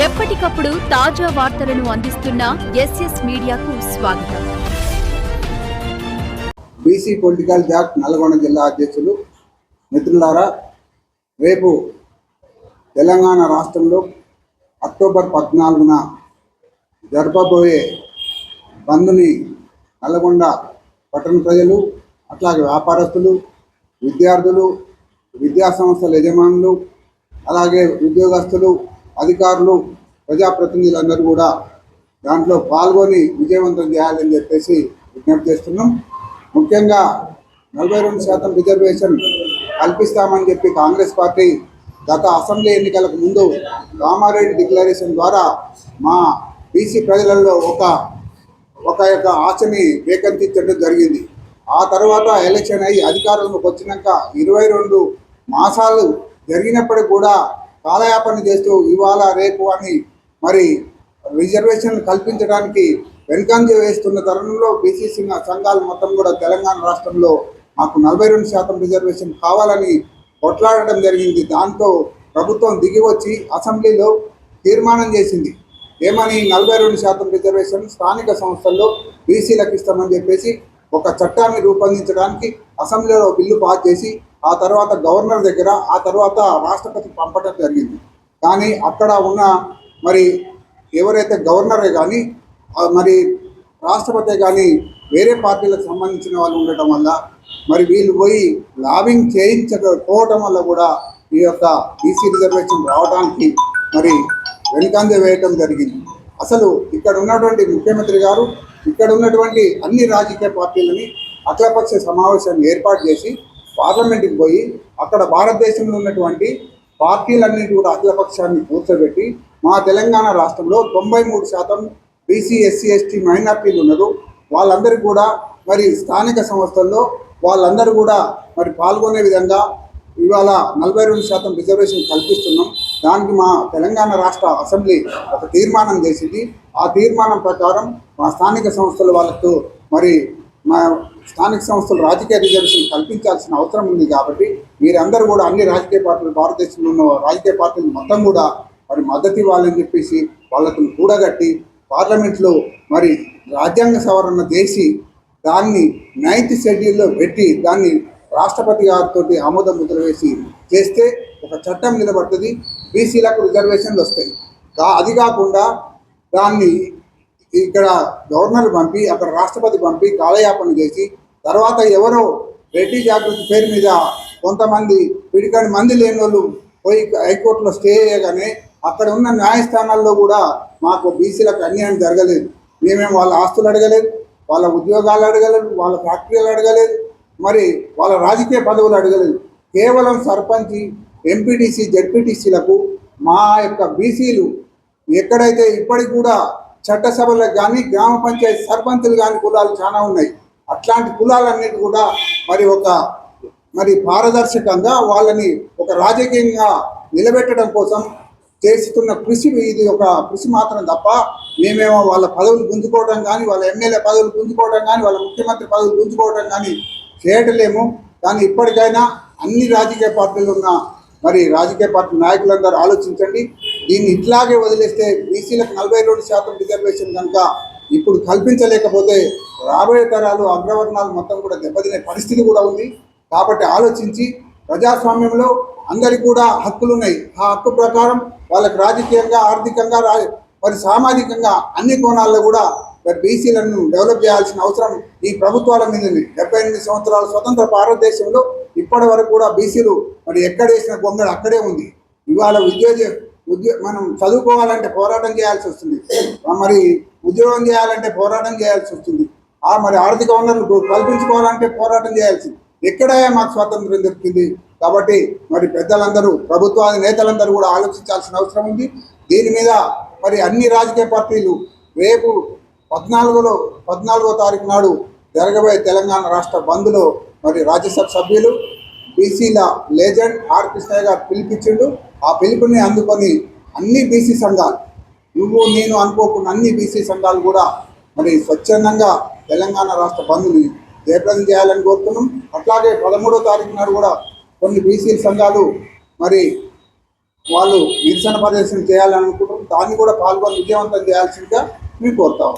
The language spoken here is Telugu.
ఎప్పటికప్పుడు తాజా వార్తలను అందిస్తున్న ఎస్ఎస్ మీడియాకు స్వాగతం. బీసీ పొలిటికల్ జాక్ నల్గొండ జిల్లా అధ్యక్షులు మిత్రులారా రేపు తెలంగాణ రాష్ట్రంలో అక్టోబర్ పద్నాలుగున జరపబోయే బంద్ని నల్గొండ పట్టణ ప్రజలు అట్లాగే వ్యాపారస్తులు విద్యార్థులు విద్యాసంస్థల యజమానులు అలాగే ఉద్యోగస్తులు అధికారులు ప్రజాప్రతినిధులు అందరూ కూడా దాంట్లో పాల్గొని విజయవంతం చేయాలని చెప్పేసి విజ్ఞప్తి చేస్తున్నాం. ముఖ్యంగా నలభై రెండు శాతం రిజర్వేషన్ కల్పిస్తామని చెప్పి కాంగ్రెస్ పార్టీ గత అసెంబ్లీ ఎన్నికలకు ముందు కామారెడ్డి డిక్లరేషన్ ద్వారా మా బీసీ ప్రజలలో ఒక ఒక యొక్క ఆశని వేకంతించడం జరిగింది. ఆ తర్వాత ఎలక్షన్ అయ్యి అధికారంలోకి వచ్చినాక ఇరవై రెండు మాసాలు జరిగినప్పటికీ కూడా కాలయాపన చేస్తూ ఇవాళ రేపు అని మరి రిజర్వేషన్ కల్పించడానికి వెనుకంజ వేస్తున్న తరుణంలో బీసీ సంఘ- సంఘాలు మొత్తం కూడా తెలంగాణ రాష్ట్రంలో మాకు నలభై రెండు శాతం రిజర్వేషన్ కావాలని కొట్లాడటం జరిగింది. దాంతో ప్రభుత్వం దిగి వచ్చి అసెంబ్లీలో తీర్మానం చేసింది. ఏమని నలభై రెండు శాతం రిజర్వేషన్ స్థానిక సంస్థల్లో బీసీలకు ఇస్తామని చెప్పేసి ఒక చట్టాన్ని రూపొందించడానికి అసెంబ్లీలో బిల్లు పాస్ చేసి ఆ తర్వాత గవర్నర్ దగ్గర ఆ తర్వాత రాష్ట్రపతి పంపడం జరిగింది. కానీ అక్కడ ఉన్న మరి ఎవరైతే గవర్నరే కానీ మరి రాష్ట్రపతి కానీ వేరే పార్టీలకు సంబంధించిన వాళ్ళు ఉండటం వల్ల మరి వీళ్ళు పోయి లాబింగ్ చేయించకపోవటం వల్ల కూడా ఈ యొక్క బీసీ రిజర్వేషన్ రావడానికి మరి వెనుకంజ వేయటం జరిగింది. అసలు ఇక్కడ ఉన్నటువంటి ముఖ్యమంత్రి గారు ఇక్కడ ఉన్నటువంటి అన్ని రాజకీయ పార్టీలని అఖిలపక్ష సమావేశాన్ని ఏర్పాటు చేసి పార్లమెంట్కి పోయి అక్కడ భారతదేశంలో ఉన్నటువంటి పార్టీలన్నిటి కూడా అఖిలపక్షాన్ని కూర్చోబెట్టి మా తెలంగాణ రాష్ట్రంలో తొంభై మూడు శాతం బీసీ ఎస్సీ ఎస్టీ మైనార్టీలు ఉన్నారు. వాళ్ళందరూ కూడా మరి స్థానిక సంస్థల్లో వాళ్ళందరూ కూడా మరి పాల్గొనే విధంగా ఇవాళ నలభై రెండు శాతం రిజర్వేషన్ కల్పిస్తున్నాం. దానికి మా తెలంగాణ రాష్ట్ర అసెంబ్లీ ఒక తీర్మానం చేసింది. ఆ తీర్మానం ప్రకారం మా స్థానిక సంస్థల వాళ్ళకు మరి మా స్థానిక సంస్థలు రాజకీయ రిజర్వేషన్ కల్పించాల్సిన అవసరం ఉంది కాబట్టి మీరందరూ కూడా అన్ని రాజకీయ పార్టీలు భారతదేశంలో ఉన్న రాజకీయ పార్టీలు మొత్తం కూడా మరి మద్దతు ఇవ్వాలని చెప్పేసి వాళ్ళకు కూడగట్టి పార్లమెంట్లో మరి రాజ్యాంగ సవరణ చేసి దాన్ని నైన్త్ షెడ్యూల్లో పెట్టి దాన్ని రాష్ట్రపతి గారితో ఆమోద ముద్ర వేసి చేస్తే ఒక చట్టం నిలబడుతుంది. బీసీలకు రిజర్వేషన్లు వస్తాయి. అది కాకుండా దాన్ని ఇక్కడ గవర్నర్ పంపి అక్కడ రాష్ట్రపతి పంపి కాలయాపన చేసి తర్వాత ఎవరో రెడ్డి జాగృతి పేరు మీద కొంతమంది పిడికని మంది లేని వాళ్ళు పోయి హైకోర్టులో స్టే చేయగానే అక్కడ ఉన్న న్యాయస్థానాల్లో కూడా మాకు బీసీలకు అన్యాయం జరగలేదు. మేమేం వాళ్ళ ఆస్తులు అడగలేదు వాళ్ళ ఉద్యోగాలు అడగలేదు వాళ్ళ ఫ్యాక్టరీలు అడగలేదు మరి వాళ్ళ రాజకీయ పదవులు అడగలేదు. కేవలం సర్పంచి ఎంపీటీసీ జడ్పీటీసీలకు మా యొక్క బీసీలు ఎక్కడైతే ఇప్పటికి కూడా చట్టసభలకు కానీ గ్రామ పంచాయతీ సర్పంచులు కానీ కులాలు చాలా ఉన్నాయి. అట్లాంటి కులాలన్నిటి కూడా మరి ఒక మరి పారదర్శకంగా వాళ్ళని ఒక రాజకీయంగా నిలబెట్టడం కోసం చేస్తున్న కృషి ఇది ఒక కృషి మాత్రం తప్ప మేమేమో వాళ్ళ పదవులు గుంజుకోవడం కానీ వాళ్ళ ఎమ్మెల్యే పదవులు గుంజుకోవడం కానీ వాళ్ళ ముఖ్యమంత్రి పదవులు గుంజుకోవడం కానీ చేయటలేము. కానీ ఇప్పటికైనా అన్ని రాజకీయ పార్టీలు ఉన్న మరి రాజకీయ పార్టీ నాయకులందరూ ఆలోచించండి. దీన్ని ఇట్లాగే వదిలేస్తే బీసీలకు నలభై రెండు శాతం రిజర్వేషన్ కనుక ఇప్పుడు కల్పించలేకపోతే రాబోయే తరాలు అగ్రవర్ణాలు మొత్తం కూడా దెబ్బతినే పరిస్థితి కూడా ఉంది. కాబట్టి ఆలోచించి ప్రజాస్వామ్యంలో అందరికీ కూడా హక్కులు ఉన్నాయి. ఆ హక్కు ప్రకారం వాళ్ళకి రాజకీయంగా ఆర్థికంగా రా మరి సామాజికంగా అన్ని కోణాల్లో కూడా మరి బీసీలను డెవలప్ చేయాల్సిన అవసరం ఈ ప్రభుత్వాల మీద ఉంది డెబ్బై ఎనిమిది సంవత్సరాల స్వతంత్ర భారతదేశంలో ఇప్పటి వరకు కూడా బీసీలు మరి ఎక్కడ వేసిన గొంగళి అక్కడే ఉంది. ఇవాళ ఉద్యోగ ఉద్యో మనం చదువుకోవాలంటే పోరాటం చేయాల్సి వస్తుంది. మరి ఉద్యోగం చేయాలంటే పోరాటం చేయాల్సి వస్తుంది. ఆ మరి ఆర్థిక వనరులు కల్పించుకోవాలంటే పోరాటం చేయాల్సి ఎక్కడ మాకు స్వాతంత్రం దొరికింది. కాబట్టి మరి పెద్దలందరూ ప్రభుత్వాది నేతలందరూ కూడా ఆలోచించాల్సిన అవసరం ఉంది. దీని మీద మరి అన్ని రాజకీయ పార్టీలు రేపు పద్నాలుగులో పద్నాలుగో తారీఖు నాడు జరగబోయే తెలంగాణ రాష్ట్ర బంద్లో మరి రాజ్యసభ సభ్యులు బీసీల లెజెండ్ ఆర్ కృష్ణయ్య గారు పిలిపించిండు. ఆ పిలుపుని అందుకొని అన్ని బీసీ సంఘాలు నువ్వు నేను అనుకోకుండా అన్ని బీసీ సంఘాలు కూడా మరి స్వచ్ఛందంగా తెలంగాణ రాష్ట్ర బంధుని జయప్రదం చేయాలని కోరుతున్నాం. అట్లాగే పదమూడో తారీఖు నాడు కూడా కొన్ని బీసీ సంఘాలు మరి వాళ్ళు నిరసన ప్రదర్శన చేయాలని అనుకుంటున్నాం దాన్ని కూడా పాల్గొని విజయవంతం చేయాల్సిందిగా మేము కోరుతాం.